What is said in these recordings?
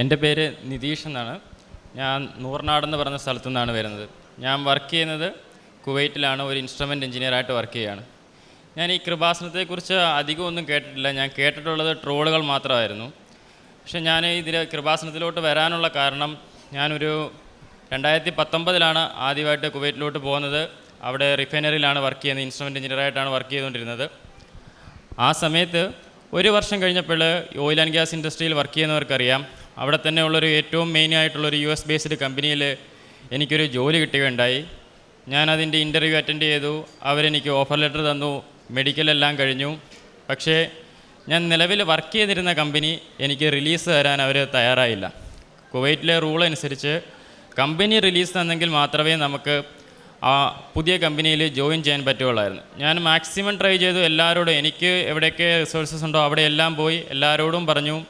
എന്റെ പേര് നിതീഷ് എന്നാണ്. ഞാൻ നൂർനാട് എന്ന് പറഞ്ഞ സ്ഥലത്തു നിന്നാണ് വരുന്നത്. ഞാൻ വർക്ക് ചെയ്യുന്നത് കുവൈറ്റിലാണ്. ഒരു ഇൻസ്ട്രുമെന്റ് എഞ്ചിനീയറായിട്ട് വർക്ക് ചെയ്യുകയാണ്. ഞാൻ ഈ കൃപാസനത്തെക്കുറിച്ച് അധികം ഒന്നും കേട്ടിട്ടില്ല. ഞാൻ കേട്ടിട്ടുള്ളത് ട്രോളുകൾ മാത്രമായിരുന്നു. പക്ഷേ ഞാൻ ഇതിൽ കൃപാസനത്തിലോട്ട് വരാനുള്ള കാരണം ഞാനൊരു രണ്ടായിരത്തി പത്തൊമ്പതിലാണ് ആദ്യമായിട്ട് കുവൈറ്റിലോട്ട് പോകുന്നത്. അവിടെ റിഫൈനറിയിലാണ് വർക്ക് ചെയ്യുന്നത്. ഇൻസ്ട്രുമെന്റ് എഞ്ചിനീയറായിട്ടാണ് വർക്ക് ചെയ്തുകൊണ്ടിരുന്നത്. ആ സമയത്ത് ഒരു വർഷം കഴിഞ്ഞപ്പോൾ ഓയിൽ ആൻഡ് ഗ്യാസ് ഇൻഡസ്ട്രിയിൽ വർക്ക് ചെയ്യുന്നവർക്കറിയാം. അവിടെ തന്നെ ഉള്ളൊരു ഏറ്റവും മെയിൻ ആയിട്ടുള്ളൊരു യു എസ് ബേസ്ഡ് കമ്പനിയിൽ എനിക്കൊരു ജോലി കിട്ടുകയുണ്ടായി. ഞാൻ അതിന്റെ ഇന്റർവ്യൂ അറ്റൻഡ് ചെയ്തു. അവരെനിക്ക് ഓഫർ ലെറ്റർ തന്നു. മെഡിക്കലെല്ലാം കഴിഞ്ഞു. പക്ഷേ ഞാൻ നിലവിൽ വർക്ക് ചെയ്തിരുന്ന കമ്പനി എനിക്ക് റിലീസ് തരാൻ അവർ തയ്യാറായില്ല. കുവൈറ്റിലെ റൂൾ അനുസരിച്ച് കമ്പനി റിലീസ് തന്നെങ്കിൽ മാത്രമേ നമുക്ക് ആ പുതിയ കമ്പനിയിൽ ജോയിൻ ചെയ്യാൻ പറ്റുള്ളായിരുന്നു ഞാൻ മാക്സിമം ട്രൈ ചെയ്തു. എല്ലാവരോടും എനിക്ക് എവിടെയൊക്കെ റിസോഴ്സസ് ഉണ്ടോ അവിടെയെല്ലാം പോയി. എല്ലാവരോടും പറഞ്ഞു.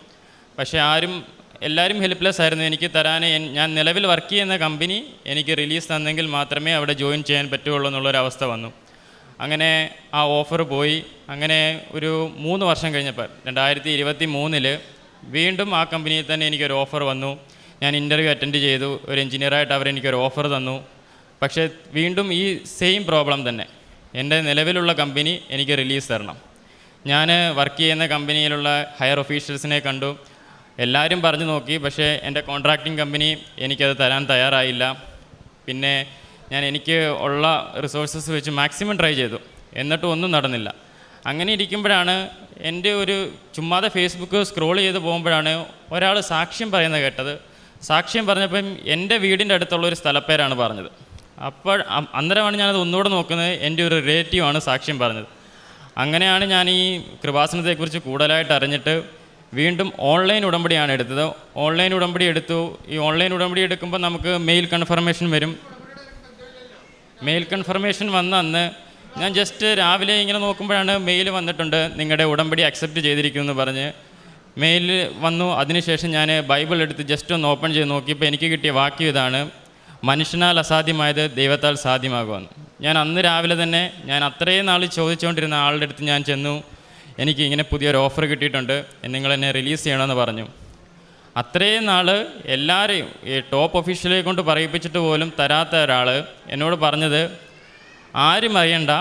പക്ഷേ ആരും എല്ലാവരും ഹെൽപ്ലെസ് ആയിരുന്നു. എനിക്ക് തരാൻ ഞാൻ നിലവിൽ വർക്ക് ചെയ്യുന്ന കമ്പനി എനിക്ക് റിലീസ് തന്നെങ്കിൽ മാത്രമേ അവിടെ ജോയിൻ ചെയ്യാൻ പറ്റുള്ളൂ എന്നുള്ളൊരവസ്ഥ വന്നു. അങ്ങനെ ആ ഓഫർ പോയി. അങ്ങനെ ഒരു മൂന്ന് വർഷം കഴിഞ്ഞപ്പോൾ രണ്ടായിരത്തി ഇരുപത്തി മൂന്നിൽ വീണ്ടും ആ കമ്പനിയിൽ തന്നെ എനിക്കൊരു ഓഫർ വന്നു. ഞാൻ ഇന്റർവ്യൂ അറ്റൻഡ് ചെയ്തു. ഒരു എഞ്ചിനീയറായിട്ട് അവർ എനിക്കൊരു ഓഫർ തന്നു. പക്ഷേ വീണ്ടും ഈ സെയിം പ്രോബ്ലം തന്നെ. എന്റെ നിലവിലുള്ള കമ്പനി എനിക്ക് റിലീസ് തരണം. ഞാൻ വർക്ക് ചെയ്യുന്ന കമ്പനിയിലുള്ള ഹയർ ഒഫീഷ്യൽസിനെ കണ്ടു. എല്ലാവരും പറഞ്ഞു നോക്കി പക്ഷേ എന്റെ കോൺട്രാക്റ്റിംഗ് കമ്പനി എനിക്കത് തരാൻ തയ്യാറായില്ല. പിന്നെ ഞാൻ എനിക്ക് ഉള്ള റിസോഴ്സസ് വെച്ച് മാക്സിമം ട്രൈ ചെയ്തു. എന്നിട്ടും ഒന്നും നടന്നില്ല. അങ്ങനെ ഇരിക്കുമ്പോഴാണ് എന്റെ ഒരു ചുമ്മാതെ ഫേസ്ബുക്ക് സ്ക്രോൾ ചെയ്ത് പോകുമ്പോഴാണ് ഒരാൾ സാക്ഷ്യം പറയുന്നത് കേട്ടത്. സാക്ഷ്യം പറഞ്ഞപ്പം എന്റെ വീടിന്റെ അടുത്തുള്ള ഒരു സ്ഥലപ്പേരാണ് പറഞ്ഞത്. അപ്പോൾ അന്നേരമാണ് ഞാനത് ഒന്നുകൂടെ നോക്കുന്നത് എന്റെ ഒരു റിലേറ്റീവാണ് സാക്ഷ്യം പറഞ്ഞത്. അങ്ങനെയാണ് ഞാൻ ഈ കൃപാസനത്തെക്കുറിച്ച് കൂടുതലായിട്ട് അറിഞ്ഞിട്ട് വീണ്ടും ഓൺലൈൻ ഉടമ്പടിയാണ് എടുത്തത്. ഓൺലൈൻ ഉടമ്പടി എടുത്തു. ഈ ഓൺലൈൻ ഉടമ്പടി എടുക്കുമ്പോൾ നമുക്ക് മെയിൽ കൺഫർമേഷൻ വരും. മെയിൽ കൺഫർമേഷൻ വന്ന അന്ന് ഞാൻ ജസ്റ്റ് രാവിലെ ഇങ്ങനെ നോക്കുമ്പോഴാണ് മെയിൽ വന്നിട്ടുണ്ട്. നിങ്ങളുടെ ഉടമ്പടി അക്സെപ്റ്റ് ചെയ്തിരിക്കുന്നു ചെയ്തിരിക്കുമെന്ന് പറഞ്ഞ് മെയിൽ വന്നു. അതിനുശേഷം ഞാൻ ബൈബിൾ എടുത്ത് ജസ്റ്റ് ഒന്ന് ഓപ്പൺ ചെയ്ത് നോക്കിയപ്പോൾ എനിക്ക് കിട്ടിയ വാക്യം ഇതാണ് മനുഷ്യനാൽ അസാധ്യമായത് ദൈവത്താൽ സാധ്യമാകുമെന്ന് ഞാൻ അന്ന് രാവിലെ തന്നെ ഞാൻ അത്രയും നാൾ ചോദിച്ചുകൊണ്ടിരുന്ന ആളുടെ അടുത്ത് ഞാൻ ചെന്നു. എനിക്ക് ഇങ്ങനെ പുതിയൊരു ഓഫർ കിട്ടിയിട്ടുണ്ട്. നിങ്ങൾ എന്നെ റിലീസ് ചെയ്യണമെന്ന് പറഞ്ഞു. അത്രയും നാൾ എല്ലാവരെയും ഈ ടോപ്പ് ഒഫീഷ്യലെ കൊണ്ട് പറയിപ്പിച്ചിട്ട് പോലും തരാത്ത ഒരാൾ എന്നോട് പറഞ്ഞത് ആരും അറിയണ്ട.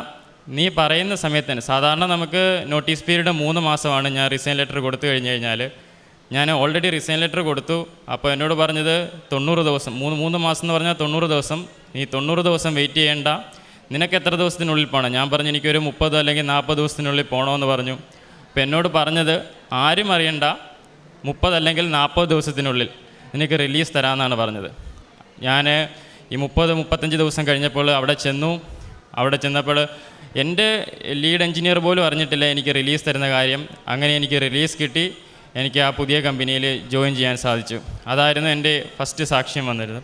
നീ പറയുന്ന സമയത്ത് തന്നെ സാധാരണ നമുക്ക് നോട്ടീസ് പീരീഡ് മൂന്ന് മാസമാണ് ഞാൻ റിസൈൻ ലെറ്റർ കൊടുത്തു കഴിഞ്ഞ് കഴിഞ്ഞാൽ ഞാൻ ഓൾറെഡി റിസൈൻ ലെറ്റർ കൊടുത്തു. അപ്പോൾ എന്നോട് പറഞ്ഞത് തൊണ്ണൂറ് ദിവസം മൂന്ന് മൂന്ന് മാസം എന്ന് പറഞ്ഞാൽ തൊണ്ണൂറ് ദിവസം. നീ തൊണ്ണൂറ് ദിവസം വെയിറ്റ് ചെയ്യേണ്ട. നിനക്ക് എത്ര ദിവസത്തിനുള്ളിൽ പോകണം ഞാൻ പറഞ്ഞു എനിക്കൊരു മുപ്പത് അല്ലെങ്കിൽ നാൽപ്പത് ദിവസത്തിനുള്ളിൽ പോകണമെന്ന് പറഞ്ഞു. അപ്പോൾ എന്നോട് പറഞ്ഞത് ആരും അറിയണ്ട മുപ്പത് അല്ലെങ്കിൽ നാൽപ്പത് ദിവസത്തിനുള്ളിൽ നിനക്ക് റിലീസ് തരാമെന്നാണ് പറഞ്ഞത്. ഞാൻ ഈ മുപ്പത് മുപ്പത്തഞ്ച് ദിവസം കഴിഞ്ഞപ്പോൾ അവിടെ ചെന്നു. അവിടെ ചെന്നപ്പോൾ എന്റെ ലീഡ് എഞ്ചിനീയർ പോലും അറിഞ്ഞിട്ടില്ല എനിക്ക് റിലീസ് തരുന്ന കാര്യം. അങ്ങനെ എനിക്ക് റിലീസ് കിട്ടി. എനിക്ക് ആ പുതിയ കമ്പനിയിൽ ജോയിൻ ചെയ്യാൻ സാധിച്ചു. അതായിരുന്നു എന്റെ ഫസ്റ്റ് സാക്ഷ്യം വന്നിരുന്നത്.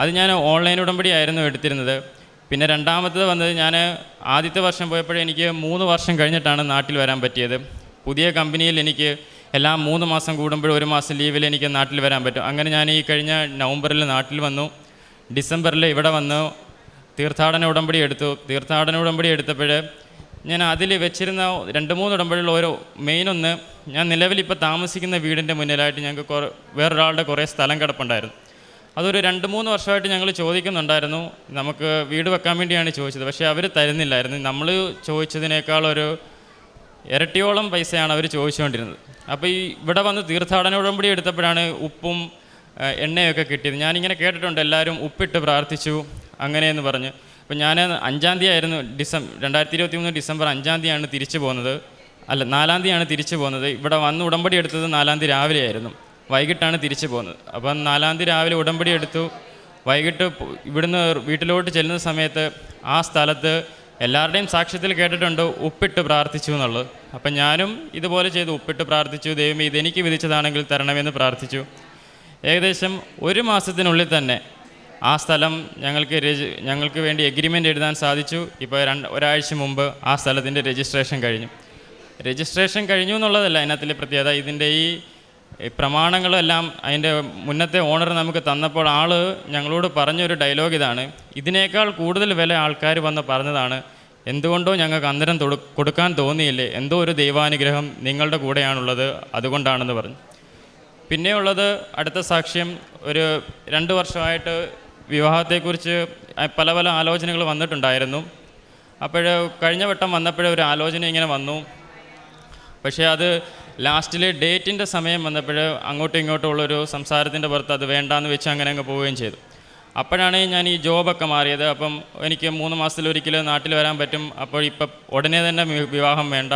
അത് ഞാൻ ഓൺലൈൻ ഉടമ്പടി ആയിരുന്നു എടുത്തിരുന്നത്. പിന്നെ രണ്ടാമത്തത് വന്നത് ഞാൻ ആദ്യത്തെ വർഷം പോയപ്പോഴേ എനിക്ക് മൂന്ന് വർഷം കഴിഞ്ഞിട്ടാണ് നാട്ടിൽ വരാൻ പറ്റിയത്. പുതിയ കമ്പനിയിൽ എനിക്ക് എല്ലാ മൂന്ന് മാസം കൂടുമ്പോഴും ഒരു മാസം ലീവിൽ എനിക്ക് നാട്ടിൽ വരാൻ പറ്റും. അങ്ങനെ ഞാൻ ഈ കഴിഞ്ഞ നവംബറിൽ നാട്ടിൽ വന്നു. ഡിസംബറിൽ ഇവിടെ വന്നു. തീർത്ഥാടന ഉടമ്പടി എടുത്തു. തീർത്ഥാടന ഉടമ്പടി എടുത്തപ്പോൾ ഞാൻ അതിൽ വെച്ചിരുന്ന രണ്ട് മൂന്ന് ഉടമ്പടികൾ ഓരോ മെയിൻ ഒന്ന് ഞാൻ നിലവിൽ ഇപ്പോൾ താമസിക്കുന്ന വീടിന്റെ മുന്നിലായിട്ട് ഞങ്ങൾക്ക് വേറൊരാളുടെ കുറേ സ്ഥലം കിടപ്പുണ്ടായിരുന്നു. അതൊരു രണ്ട് മൂന്ന് വർഷമായിട്ട് ഞങ്ങൾ ചോദിക്കുന്നുണ്ടായിരുന്നു. നമുക്ക് വീട് വെക്കാൻ വേണ്ടിയാണ് ചോദിച്ചത്. പക്ഷേ അവർ തരുന്നില്ലായിരുന്നു. നമ്മൾ ചോദിച്ചതിനേക്കാൾ ഒരു ഇരട്ടിയോളം പൈസയാണ് അവർ ചോദിച്ചുകൊണ്ടിരുന്നത്. അപ്പോൾ ഈ ഇവിടെ വന്ന് തീർത്ഥാടന ഉടമ്പടി എടുത്തപ്പോഴാണ് ഉപ്പും എണ്ണയൊക്കെ കിട്ടിയത്. ഞാനിങ്ങനെ കേട്ടിട്ടുണ്ട് എല്ലാവരും ഉപ്പിട്ട് പ്രാർത്ഥിച്ചു അങ്ങനെയെന്ന് പറഞ്ഞ്. അപ്പോൾ ഞാൻ അഞ്ചാം തീയതി ആയിരുന്നു ഡിസംബർ രണ്ടായിരത്തി ഇരുപത്തി മൂന്ന് ഡിസംബർ അഞ്ചാം തീയതിയാണ് തിരിച്ചു പോകുന്നത്. അല്ല നാലാം തീയതിയാണ് തിരിച്ചു പോകുന്നത്. ഇവിടെ വന്ന് ഉടമ്പടി എടുത്തത് നാലാം തീയതി രാവിലെ ആയിരുന്നു വൈകിട്ടാണ് തിരിച്ചു പോകുന്നത്. അപ്പം നാലാം തീയതി രാവിലെ ഉടമ്പടി എടുത്തു. വൈകിട്ട് ഇവിടുന്ന് വീട്ടിലോട്ട് ചെല്ലുന്ന സമയത്ത് ആ സ്ഥലത്ത് എല്ലാവരുടെയും സാക്ഷ്യത്തിൽ കേട്ടിട്ടുണ്ട് ഉപ്പിട്ട് പ്രാർത്ഥിച്ചു എന്നുള്ളത്. അപ്പം ഞാനും ഇതുപോലെ ചെയ്തു ഉപ്പിട്ട് പ്രാർത്ഥിച്ചു ദൈവമേ ഇതെനിക്ക് വിധിച്ചതാണെങ്കിൽ തരണമെന്ന് പ്രാർത്ഥിച്ചു. ഏകദേശം ഒരു മാസത്തിനുള്ളിൽ തന്നെ ആ സ്ഥലം ഞങ്ങൾക്ക് രജി ഞങ്ങൾക്ക് വേണ്ടി എഗ്രിമെന്റ് എഴുതാൻ സാധിച്ചു. ഇപ്പോൾ രണ്ട് ഒരാഴ്ച മുമ്പ് ആ സ്ഥലത്തിന്റെ രജിസ്ട്രേഷൻ കഴിഞ്ഞു. രജിസ്ട്രേഷൻ കഴിഞ്ഞു എന്നുള്ളതല്ല അതിനകത്തിലെ പ്രത്യേകത. ഇതിന്റെ ഈ ഈ പ്രമാണങ്ങളെല്ലാം അതിന്റെ മുന്നത്തെ ഓണർ നമുക്ക് തന്നപ്പോൾ ആൾ ഞങ്ങളോട് പറഞ്ഞൊരു ഡയലോഗ് ഇതാണ്. ഇതിനേക്കാൾ കൂടുതൽ വില ആൾക്കാർ വന്ന് പറഞ്ഞതാണ്. എന്തുകൊണ്ടോ ഞങ്ങൾക്ക് അന്തരം കൊടുക്കാൻ തോന്നിയില്ലേ? എന്തോ ഒരു ദൈവാനുഗ്രഹം നിങ്ങളുടെ കൂടെയാണുള്ളത് അതുകൊണ്ടാണെന്ന് പറഞ്ഞു. പിന്നെയുള്ളത് അടുത്ത സാക്ഷ്യം ഒരു രണ്ട് വർഷമായിട്ട് വിവാഹത്തെക്കുറിച്ച് പല പല ആലോചനകൾ വന്നിട്ടുണ്ടായിരുന്നു. അപ്പോൾ കഴിഞ്ഞ വട്ടം വന്നപ്പോഴേ ഒരു ആലോചന ഇങ്ങനെ വന്നു. പക്ഷേ അത് ലാസ്റ്റിൽ ഡേറ്റിന്റെ സമയം വന്നപ്പോൾ അങ്ങോട്ടും ഇങ്ങോട്ടും ഉള്ളൊരു സംസാരത്തിന്റെ പുറത്ത് അത് വേണ്ടാന്ന് വെച്ച് അങ്ങനെ അങ്ങ് പോവുകയും ചെയ്തു. അപ്പോഴാണ് ഞാൻ ഈ ജോബൊക്കെ മാറിയത്. അപ്പം എനിക്ക് മൂന്ന് മാസത്തിലൊരിക്കൽ നാട്ടിൽ വരാൻ പറ്റും. അപ്പോൾ ഇപ്പം ഉടനെ തന്നെ വിവാഹം വേണ്ട.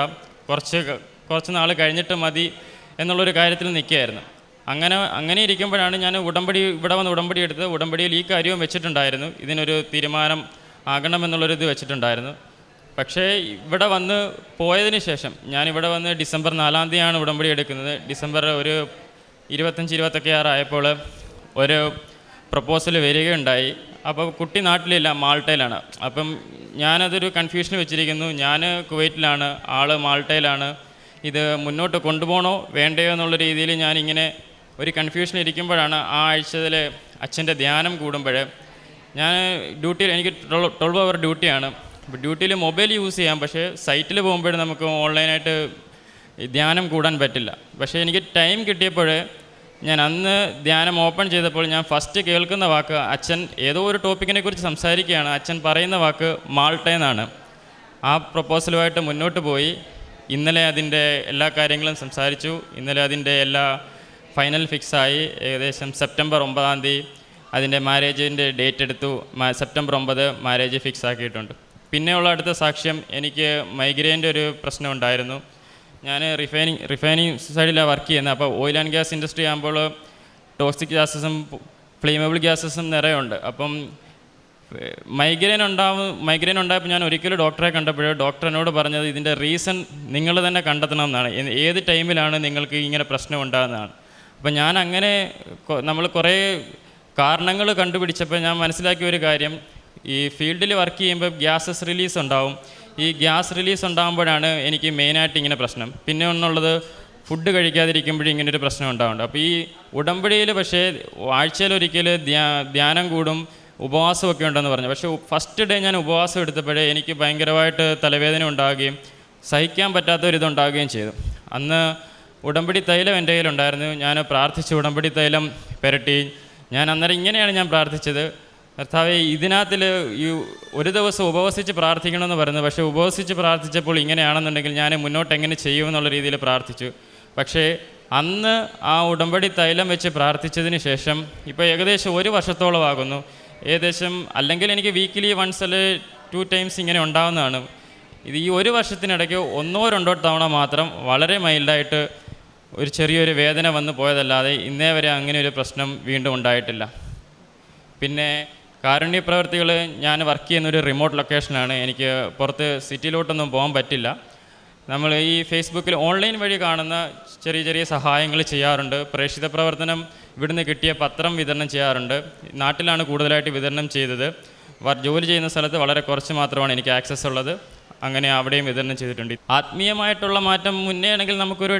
കുറച്ച് കുറച്ച് നാൾ കഴിഞ്ഞിട്ട് മതി എന്നുള്ളൊരു കാര്യത്തിൽ നിൽക്കുകയായിരുന്നു. അങ്ങനെ അങ്ങനെ ഇരിക്കുമ്പോഴാണ് ഞാൻ ഉടമ്പടി ഇവിടെ വന്ന് ഉടമ്പടി എടുത്തത്. ഉടമ്പടിയിൽ ഈ കാര്യവും വെച്ചിട്ടുണ്ടായിരുന്നു. ഇതിനൊരു തീരുമാനം ആകണമെന്നുള്ളൊരു ഇത് വെച്ചിട്ടുണ്ടായിരുന്നു. പക്ഷേ ഇവിടെ വന്ന് പോയതിന് ശേഷം ഞാൻ ഇവിടെ വന്ന് ഡിസംബർ നാലാം തീയതിയാണ് ഉടമ്പടി എടുക്കുന്നത്. ഡിസംബർ ഒരു ഇരുപത്തഞ്ച് ഇരുപത്തൊക്കെ ആറായപ്പോൾ ഒരു പ്രപ്പോസൽ വരികയുണ്ടായി. അപ്പോൾ കുട്ടി നാട്ടിലില്ല മാൾട്ടയിലാണ്. അപ്പം ഞാനതൊരു കൺഫ്യൂഷൻ വെച്ചിരിക്കുന്നു. ഞാൻ കുവൈറ്റിലാണ് ആൾ മാൾട്ടയിലാണ്. ഇത് മുന്നോട്ട് കൊണ്ടുപോകണോ വേണ്ടയോ എന്നുള്ള രീതിയിൽ ഞാനിങ്ങനെ ഒരു കൺഫ്യൂഷൻ ഇരിക്കുമ്പോഴാണ് ആ ആഴ്ചയിൽ അച്ഛന്റെ ധ്യാനം കൂടുമ്പോൾ ഞാൻ ഡ്യൂട്ടിയിൽ എനിക്ക് ട്വൽവ് അവർ ഡ്യൂട്ടിയാണ്. ഡ്യൂട്ടിയിൽ മൊബൈൽ യൂസ് ചെയ്യാം പക്ഷേ സൈറ്റിൽ പോകുമ്പോഴും നമുക്ക് ഓൺലൈനായിട്ട് ധ്യാനം കൂടാൻ പറ്റില്ല. പക്ഷേ എനിക്ക് ടൈം കിട്ടിയപ്പോൾ ഞാൻ അന്ന് ധ്യാനം ഓപ്പൺ ചെയ്തപ്പോൾ ഞാൻ ഫസ്റ്റ് കേൾക്കുന്ന വാക്ക് അച്ഛൻ ഏതോ ഒരു ടോപ്പിക്കിനെ കുറിച്ച് സംസാരിക്കുകയാണ്. അച്ഛൻ പറയുന്ന വാക്ക് മാൾട്ട എന്നാണ്. ആ പ്രപ്പോസലുമായിട്ട് മുന്നോട്ട് പോയി. ഇന്നലെ അതിന്റെ എല്ലാ കാര്യങ്ങളും സംസാരിച്ചു. ഇന്നലെ അതിന്റെ എല്ലാ ഫൈനൽ ഫിക്സായി. ഏകദേശം സെപ്റ്റംബർ ഒമ്പതാം തീയതി അതിന്റെ മാരേജിന്റെ ഡേറ്റ് എടുത്തു. സെപ്റ്റംബർ ഒമ്പത് മാരേജ് ഫിക്സ് ആക്കിയിട്ടുണ്ട് പിന്നെയുള്ള അടുത്ത സാക്ഷ്യം എനിക്ക് മൈഗ്രെയിന്റെ ഒരു പ്രശ്നം ഉണ്ടായിരുന്നു. ഞാൻ റിഫൈനിങ് റിഫൈനിങ് സൈഡിലാണ് വർക്ക് ചെയ്യുന്നത്. അപ്പോൾ ഓയിൽ ആൻഡ് ഗ്യാസ് ഇൻഡസ്ട്രി ആകുമ്പോൾ ടോക്സിക് ഗ്യാസസും ഫ്ലെയിമബിൾ ഗ്യാസസും നിറയുണ്ട്. അപ്പം മൈഗ്രെയിൻ ഉണ്ടാവും മൈഗ്രെയിൻ ഉണ്ടായപ്പോൾ ഞാൻ ഒരിക്കലും ഡോക്ടറെ കണ്ടപ്പോൾ ഡോക്ടറിനോട് പറഞ്ഞത് ഇതിന്റെ റീസൺ നിങ്ങൾ തന്നെ കണ്ടെത്തണം എന്നാണ്. ഏത് ടൈമിലാണ് നിങ്ങൾക്ക് ഇങ്ങനെ പ്രശ്നം ഉണ്ടാകുന്നതാണ്. അപ്പം ഞാൻ അങ്ങനെ നമ്മൾ കുറേ കാരണങ്ങൾ കണ്ടുപിടിച്ചപ്പോൾ ഞാൻ മനസ്സിലാക്കിയ ഒരു കാര്യം ഈ ഫീൽഡിൽ വർക്ക് ചെയ്യുമ്പോൾ ഗ്യാസസ് റിലീസ് ഉണ്ടാവും. ഈ ഗ്യാസ് റിലീസ് ഉണ്ടാകുമ്പോഴാണ് എനിക്ക് മെയിനായിട്ട് ഇങ്ങനെ പ്രശ്നം. പിന്നെ ഒന്നുള്ളത് ഫുഡ് കഴിക്കാതിരിക്കുമ്പോഴും ഇങ്ങനൊരു പ്രശ്നം ഉണ്ടാവുന്നുണ്ട്. അപ്പോൾ ഈ ഉടമ്പടിയിൽ പക്ഷേ ആഴ്ചയിലൊരിക്കൽ ധ്യാ ധ്യാനം കൂടും ഉപവാസമൊക്കെ ഉണ്ടെന്ന് പറഞ്ഞു. പക്ഷേ ഫസ്റ്റ് ഡേ ഞാൻ ഉപവാസം എടുത്തപ്പോഴേ എനിക്ക് ഭയങ്കരമായിട്ട് തലവേദന ഉണ്ടാകുകയും സഹിക്കാൻ പറ്റാത്ത ഒരു ഇതുണ്ടാകുകയും ചെയ്തു. അന്ന് ഉടമ്പടി തൈലം എന്റെ കയ്യിലുണ്ടായിരുന്നു. ഞാൻ പ്രാർത്ഥിച്ച് ഉടമ്പടി തൈലം പുരട്ടി. ഞാൻ അന്നേരം ഇങ്ങനെയാണ് ഞാൻ പ്രാർത്ഥിച്ചത്. കർത്താവെ ഇതിനകത്തിൽ ഈ ഒരു ദിവസം ഉപവസിച്ച് പ്രാർത്ഥിക്കണമെന്ന് പറയുന്നത് പക്ഷേ ഉപവസിച്ച് പ്രാർത്ഥിച്ചപ്പോൾ ഇങ്ങനെയാണെന്നുണ്ടെങ്കിൽ ഞാൻ മുന്നോട്ട് എങ്ങനെ ചെയ്യുമെന്നുള്ള രീതിയിൽ പ്രാർത്ഥിച്ചു. പക്ഷേ അന്ന് ആ ഉടമ്പടി തൈലം വെച്ച് പ്രാർത്ഥിച്ചതിന് ശേഷം ഇപ്പോൾ ഏകദേശം ഒരു വർഷത്തോളം ആകുന്നു ഏകദേശം അല്ലെങ്കിൽ എനിക്ക് വീക്കിലി വൺസ് അല്ലെ ടു ടൈംസ് ഇങ്ങനെ ഉണ്ടാകുന്നതാണ് ഇത് ഈ ഒരു വർഷത്തിനിടയ്ക്ക് ഒന്നോ രണ്ടോ തവണ മാത്രം വളരെ മൈൽഡായിട്ട് ഒരു ചെറിയൊരു വേദന വന്നു പോയതല്ലാതെ ഇന്നേ വരെ അങ്ങനെ ഒരു പ്രശ്നം വീണ്ടും ഉണ്ടായിട്ടില്ല. പിന്നെ കാരുണ്യ പ്രവർത്തികൾ ഞാൻ വർക്ക് ചെയ്യുന്ന ഒരു റിമോട്ട് ലൊക്കേഷനാണ് എനിക്ക് പുറത്ത് സിറ്റിയിലോട്ടൊന്നും പോകാൻ പറ്റില്ല. നമ്മൾ ഈ ഫേസ്ബുക്കിൽ ഓൺലൈൻ വഴി കാണുന്ന ചെറിയ ചെറിയ സഹായങ്ങൾ ചെയ്യാറുണ്ട്. പ്രേക്ഷിത പ്രവർത്തനം ഇവിടുന്ന് കിട്ടിയ പത്രം വിതരണം ചെയ്യാറുണ്ട്. നാട്ടിലാണ് കൂടുതലായിട്ട് വിതരണം ചെയ്തത്. ജോലി ചെയ്യുന്ന സ്ഥലത്ത് വളരെ കുറച്ച് മാത്രമാണ് എനിക്ക് ആക്സസ് ഉള്ളത്. അങ്ങനെ അവിടെയും വിതരണം ചെയ്തിട്ടുണ്ട്. ആത്മീയമായിട്ടുള്ള മാറ്റം മുന്നേ ആണെങ്കിൽ നമുക്കൊരു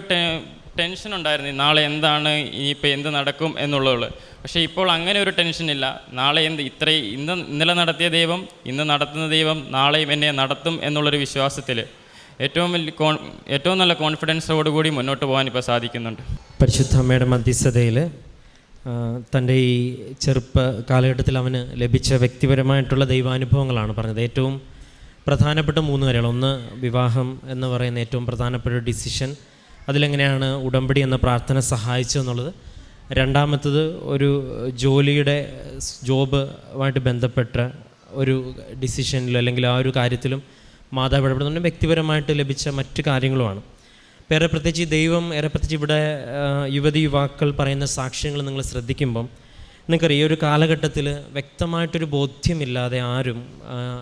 ടെൻഷൻ ഉണ്ടായിരുന്നു. നാളെ എന്താണ്? ഇനിയിപ്പോൾ എന്ത് നടക്കും എന്നുള്ളത്. പക്ഷേ ഇപ്പോൾ അങ്ങനെ ഒരു ടെൻഷനില്ല നാളെ എന്ത്? ഇത്രയും ഇന്ന് ഇന്നലെ നടത്തിയ ദൈവം ഇന്ന് നടത്തുന്ന ദൈവം നാളെയും എന്നെ നടത്തും എന്നുള്ളൊരു വിശ്വാസത്തിൽ ഏറ്റവും വലിയ കോൺ ഏറ്റവും നല്ല കോൺഫിഡൻസോടുകൂടി മുന്നോട്ട് പോകാൻ ഇപ്പോൾ സാധിക്കുന്നുണ്ട്. പരിശുദ്ധ അമ്മയുടെ മധ്യസ്ഥതയിൽ തന്റെ ഈ ചെറുപ്പ കാലഘട്ടത്തിൽ അവന് ലഭിച്ച വ്യക്തിപരമായിട്ടുള്ള ദൈവാനുഭവങ്ങളാണ് പറഞ്ഞത്. ഏറ്റവും പ്രധാനപ്പെട്ട മൂന്ന് കാര്യങ്ങൾ. ഒന്ന് വിവാഹം എന്ന് പറയുന്ന ഏറ്റവും പ്രധാനപ്പെട്ട ഡിസിഷൻ. അതിലെങ്ങനെയാണ് ഉടമ്പടി എന്ന പ്രാർത്ഥന സഹായിച്ചതെന്നുള്ളത് രണ്ടാമത്തത് ഒരു ജോലിയുടെ ജോബുമായിട്ട് ബന്ധപ്പെട്ട ഒരു ഡിസിഷനിലും അല്ലെങ്കിൽ ആ ഒരു കാര്യത്തിലും മാതാവ് ഇടപെടുന്നുണ്ട്. വ്യക്തിപരമായിട്ട് ലഭിച്ച മറ്റ് കാര്യങ്ങളുമാണ്. അപ്പോൾ ഏറെ പ്രത്യേകിച്ച് ദൈവം ഏറെ പ്രത്യേകിച്ച് ഇവിടെ യുവതി യുവാക്കൾ പറയുന്ന സാക്ഷ്യങ്ങൾ നിങ്ങൾ ശ്രദ്ധിക്കുമ്പം നിങ്ങൾക്കറിയാം ഈ ഒരു കാലഘട്ടത്തിൽ വ്യക്തമായിട്ടൊരു ബോധ്യമില്ലാതെ ആരും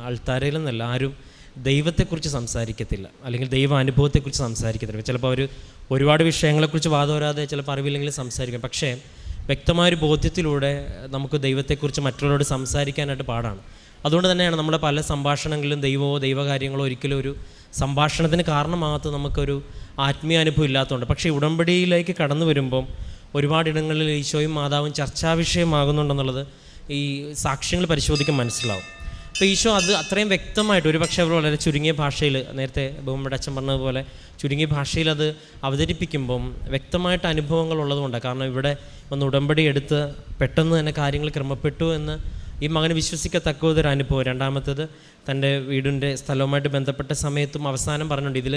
അൾത്താരയിലെന്നല്ല ആരും ദൈവത്തെക്കുറിച്ച് സംസാരിക്കത്തില്ല. അല്ലെങ്കിൽ ദൈവ അനുഭവത്തെക്കുറിച്ച് സംസാരിക്കത്തില്ല. ചിലപ്പോൾ അവർ ഒരുപാട് വിഷയങ്ങളെക്കുറിച്ച് വാദം വരാതെ ചിലപ്പോൾ അറിവില്ലെങ്കിൽ സംസാരിക്കും. പക്ഷേ വ്യക്തമായൊരു ബോധ്യത്തിലൂടെ നമുക്ക് ദൈവത്തെക്കുറിച്ച് മറ്റുള്ളവരോട് സംസാരിക്കാനായിട്ട് പാടാണ്. അതുകൊണ്ട് തന്നെയാണ് നമ്മുടെ പല സംഭാഷണങ്ങളിലും ദൈവമോ ദൈവകാര്യങ്ങളോ ഒരിക്കലും ഒരു സംഭാഷണത്തിന് കാരണമാകാത്ത നമുക്കൊരു ആത്മീയ അനുഭവം ഇല്ലാത്തതുകൊണ്ട്. പക്ഷേ ഉടമ്പടിയിലേക്ക് കടന്നു വരുമ്പം ഒരുപാടിടങ്ങളിൽ ഈശോയും മാതാവും ചർച്ചാ വിഷയമാകുന്നുണ്ടെന്നുള്ളത് ഈ സാക്ഷ്യങ്ങൾ പരിശോധിക്കാൻ മനസ്സിലാവും. അപ്പോൾ ഈശോ അത് അത്രയും വ്യക്തമായിട്ട് ഒരുപക്ഷെ അവർ വളരെ ചുരുങ്ങിയ ഭാഷയിൽ നേരത്തെ ബഹുമ്മയുടെ അച്ഛൻ പറഞ്ഞതുപോലെ ചുരുങ്ങിയ ഭാഷയിൽ അത് അവതരിപ്പിക്കുമ്പം വ്യക്തമായിട്ട് അനുഭവങ്ങൾ ഉള്ളതുകൊണ്ടാണ് കാരണം ഇവിടെ ഒന്ന് ഉടമ്പടി എടുത്ത് പെട്ടെന്ന് തന്നെ കാര്യങ്ങൾ ക്രമപ്പെട്ടു എന്ന് ഈ മകന് വിശ്വസിക്കത്തക്ക ഒരു അനുഭവം. രണ്ടാമത്തേത് തന്റെ വീടിന്റെ സ്ഥലവുമായിട്ട് ബന്ധപ്പെട്ട സമയത്തും അവസാനം പറഞ്ഞിട്ടുണ്ട്. ഇതിൽ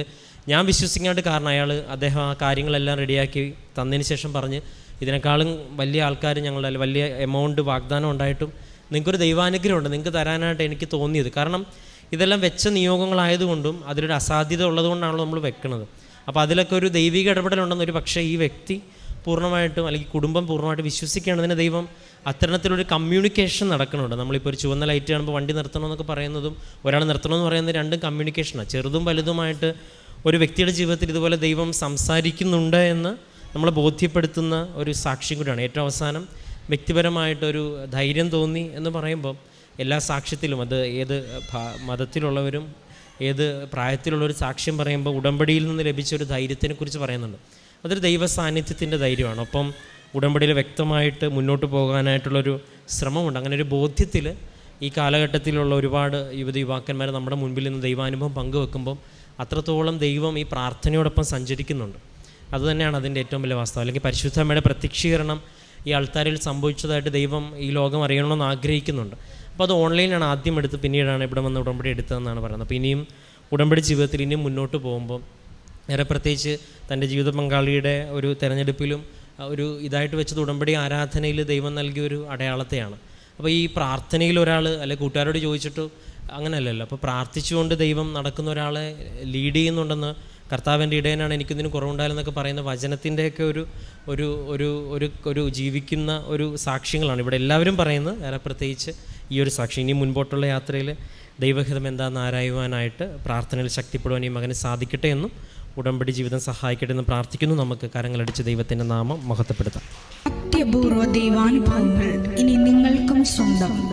ഞാൻ വിശ്വസിക്കാണ്ട് കാരണം അയാൾ അദ്ദേഹം ആ കാര്യങ്ങളെല്ലാം റെഡിയാക്കി തന്നതിന് ശേഷം പറഞ്ഞ് ഇതിനേക്കാളും വലിയ ആൾക്കാർ ഞങ്ങളുടെ വലിയ എമൗണ്ട് വാഗ്ദാനം ഉണ്ടായിട്ടും നിങ്ങൾക്കൊരു ദൈവാനുഗ്രഹമുണ്ട്. നിങ്ങൾക്ക് തരാനായിട്ട് എനിക്ക് തോന്നിയത്. കാരണം ഇതെല്ലാം വെച്ച നിയോഗങ്ങളായതുകൊണ്ടും അതിലൊരു അസാധ്യത ഉള്ളതുകൊണ്ടാണല്ലോ നമ്മൾ വെക്കുന്നത് അപ്പോൾ അതിലൊക്കെ ഒരു ദൈവിക ഇടപെടലുണ്ടെന്ന് ഒരു പക്ഷേ ഈ വ്യക്തി പൂർണമായിട്ടും അല്ലെങ്കിൽ കുടുംബം പൂർണമായിട്ട് വിശ്വസിക്കേണ്ടതിന് ദൈവം അത്തരത്തിലൊരു കമ്മ്യൂണിക്കേഷൻ നടക്കുന്നുണ്ട് നമ്മളിപ്പോൾ ഒരു ചുവന്ന ലൈറ്റ് കാണുമ്പോൾ വണ്ടി നിർത്തണമെന്നൊക്കെ പറയുന്നതും ഒരാൾ നിർത്തണമെന്ന് പറയുന്നത് രണ്ടും കമ്മ്യൂണിക്കേഷനാണ് ചെറുതും വലുതുമായിട്ട് ഒരു വ്യക്തിയുടെ ജീവിതത്തിൽ ഇതുപോലെ ദൈവം സംസാരിക്കുന്നുണ്ട് എന്ന് നമ്മളെ ബോധ്യപ്പെടുത്തുന്ന ഒരു സാക്ഷ്യം കൂടിയാണ്. ഏറ്റവും അവസാനം വ്യക്തിപരമായിട്ടൊരു ധൈര്യം തോന്നി എന്ന് പറയുമ്പം എല്ലാ സാക്ഷ്യത്തിലും അത് ഏത് മതത്തിലുള്ളവരും ഏത് പ്രായത്തിലുള്ളൊരു സാക്ഷ്യം പറയുമ്പോൾ ഉടമ്പടിയിൽ നിന്ന് ലഭിച്ച ഒരു ധൈര്യത്തിനെ കുറിച്ച് പറയുന്നുണ്ട്. അതൊരു ദൈവ സാന്നിധ്യത്തിന്റെ ധൈര്യമാണ്. ഒപ്പം ഉടമ്പടിയിൽ വ്യക്തമായിട്ട് മുന്നോട്ട് പോകാനായിട്ടുള്ളൊരു ശ്രമമുണ്ട്. അങ്ങനെ ഒരു ബോധ്യത്തിൽ ഈ കാലഘട്ടത്തിലുള്ള ഒരുപാട് യുവതി യുവാക്കന്മാർ നമ്മുടെ മുൻപിൽ നിന്ന് ദൈവാനുഭവം പങ്കുവെക്കുമ്പം അത്രത്തോളം ദൈവം ഈ പ്രാർത്ഥനയോടൊപ്പം സഞ്ചരിക്കുന്നുണ്ട്. അതുതന്നെയാണ് അതിന്റെ ഏറ്റവും വലിയ വാസ്തവം. അല്ലെങ്കിൽ പരിശുദ്ധമ്മയുടെ പ്രത്യക്ഷീകരണം ഈ ആൾക്കാരിൽ സംഭവിച്ചതായിട്ട് ദൈവം ഈ ലോകം അറിയണമെന്ന് ആഗ്രഹിക്കുന്നുണ്ട്. അപ്പോൾ അത് ഓൺലൈനാണ് ആദ്യം എടുത്ത് പിന്നീടാണ് ഇവിടെ വന്ന് ഉടമ്പടി എടുത്തതെന്നാണ് പറയുന്നത്. അപ്പോൾ ഇനിയും ഉടമ്പടി ജീവിതത്തിൽ ഇനിയും മുന്നോട്ട് പോകുമ്പോൾ ഏറെ പ്രത്യേകിച്ച് തന്റെ ജീവിത പങ്കാളിയുടെ ഒരു തിരഞ്ഞെടുപ്പിലും ഒരു ഇതായിട്ട് വെച്ചത് ഉടമ്പടി ആരാധനയിൽ ദൈവം നൽകിയ ഒരു അടയാളത്തെയാണ്. അപ്പോൾ ഈ പ്രാർത്ഥനയിൽ ഒരാൾ അല്ലെ കൂട്ടുകാരോട് ചോദിച്ചിട്ട് അങ്ങനെയല്ലല്ലോ. അപ്പോൾ പ്രാർത്ഥിച്ചുകൊണ്ട് ദൈവം നടക്കുന്ന ഒരാളെ ലീഡ് ചെയ്യുന്നുണ്ടെന്ന് കർത്താവിന്റെ ഇടയനാണ് എനിക്കിതിന് കുറവുണ്ടായാലെന്നൊക്കെ പറയുന്ന വചനത്തിന്റെയൊക്കെ ഒരു ഒരു ഒരു ഒരു ഒരു ജീവിക്കുന്ന ഒരു സാക്ഷ്യങ്ങളാണ്. ഇവിടെ എല്ലാവരും പറയുന്നത് വേറെ പ്രത്യേകിച്ച് ഈ ഒരു സാക്ഷി ഇനി മുൻപോട്ടുള്ള യാത്രയിൽ ദൈവഹിതം എന്താണെന്ന് ആരായുവാനായിട്ട് പ്രാർത്ഥനയിൽ ശക്തിപ്പെടുവാൻ ഈ മകന് സാധിക്കട്ടെ എന്നും ഉടമ്പടി ജീവിതം സഹായിക്കട്ടെ എന്ന് പ്രാർത്ഥിക്കുന്നു. നമുക്ക് കരങ്ങളടിച്ച് ദൈവത്തിന്റെ നാമം മഹത്വപ്പെടുത്താം. അത്യപൂർവ ദൈവാനുഭവങ്ങൾ ഇനി നിങ്ങൾക്കും സ്വന്തം.